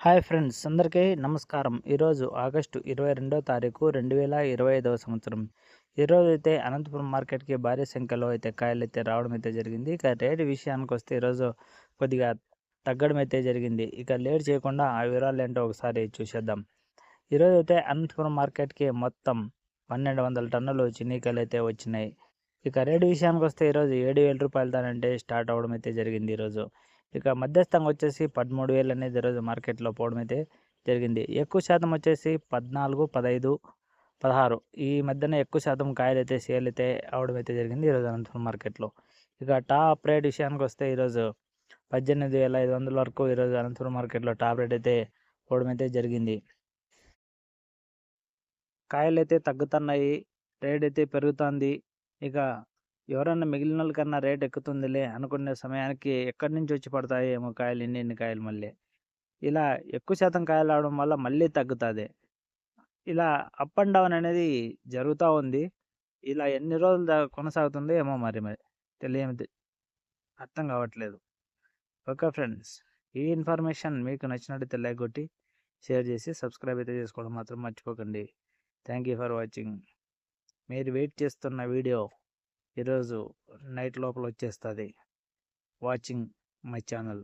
Hi friends అందరికీ నమస్కారం. ఈరోజు ఆగస్టు ఇరవై రెండో తారీఖు రెండు వేల ఇరవై ఐదవ సంవత్సరం. ఈరోజు అయితే అనంతపురం మార్కెట్కి భారీ సంఖ్యలో అయితే కాయలు అయితే రావడం అయితే జరిగింది. ఇక రేటు విషయానికి వస్తే ఈరోజు కొద్దిగా తగ్గడం అయితే జరిగింది. ఇక లేట్ చేయకుండా ఆ వివరాలు ఏంటో ఒకసారి చూసేద్దాం. ఈరోజు అయితే అనంతపురం మార్కెట్కి మొత్తం పన్నెండు వందల టన్నులు చిన్నీకాయలు అయితే వచ్చినాయి. ఇక రేటు విషయానికి వస్తే ఈరోజు ఏడు వేల రూపాయలతోనంటే స్టార్ట్ అవ్వడం అయితే జరిగింది ఈరోజు. ఇక మధ్యస్థంగా వచ్చేసి పదమూడు వేలు అనేది ఈరోజు మార్కెట్లో పోవడం అయితే జరిగింది. ఎక్కువ శాతం వచ్చేసి పద్నాలుగు పదహైదు పదహారు ఈ మధ్యన ఎక్కువ శాతం కాయలు అయితే సేల్ అయితే అవడం అయితే జరిగింది ఈరోజు అనంతపురం మార్కెట్లో. ఇక టాప్ రేట్ విషయానికి వస్తే ఈరోజు పద్దెనిమిది వేల ఐదు వందల వరకు ఈరోజు అనంతపురం మార్కెట్లో టాప్ రేట్ అయితే పోవడం అయితే జరిగింది. కాయలు అయితే తగ్గుతున్నాయి రేట్ అయితే పెరుగుతుంది. ఇక ఎవరన్నా మిగిలిన వాళ్ళకన్నా రేట్ ఎక్కుతుందిలే అనుకునే సమయానికి ఎక్కడి నుంచి వచ్చి పడతాయి ఏమో కాయలు ఎన్ని ఎన్ని కాయలు మళ్ళీ. ఇలా ఎక్కువ శాతం కాయలు రావడం వల్ల మళ్ళీ తగ్గుతుంది. ఇలా అప్ అండ్ డౌన్ అనేది జరుగుతూ ఉంది. ఇలా ఎన్ని రోజులు కొనసాగుతుందో ఏమో మరి మరి తెలియదు అర్థం కావట్లేదు. ఓకే ఫ్రెండ్స్ ఈ ఇన్ఫర్మేషన్ మీకు నచ్చినట్లయితే లైక్ కొట్టి షేర్ చేసి సబ్స్క్రైబ్ అయితే చేసుకోవడం మాత్రం మర్చిపోకండి. Thank you for watching. మీరు వెయిట్ చేస్తున్న వీడియో ఈరోజు నైట్ లోపల వచ్చేస్తుంది వాచింగ్ మై ఛానల్.